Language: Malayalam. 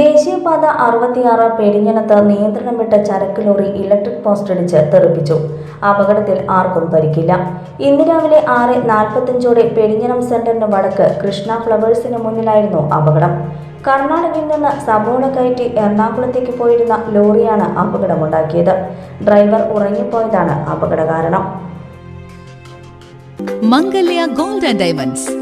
ദേശീയപാത അറുപത്തിയാറ് പെരിഞ്ഞനത്ത് നിയന്ത്രണം വിട്ട ചരക്ക് ലോറി ഇലക്ട്രിക് പോസ്റ്റടിച്ച് തെറിപ്പിച്ചു. അപകടത്തിൽ ആർക്കും പരിക്കില്ല. ഇന്ന് രാവിലെ ആറ് നാൽപ്പത്തഞ്ചോടെ പെരിഞ്ഞനം സെന്ററിന് വടക്ക് കൃഷ്ണ ഫ്ലവേഴ്സിന് മുന്നിലായിരുന്നു അപകടം. കർണാടകയിൽ നിന്ന് സബോള കയറ്റി എറണാകുളത്തേക്ക് പോയിരുന്ന ലോറിയാണ് അപകടമുണ്ടാക്കിയത്. ഡ്രൈവർ ഉറങ്ങിപ്പോയതാണ് അപകട കാരണം മംഗല്യ ഗോൾഡ് ആൻഡ് ഡയമണ്ട്സ്.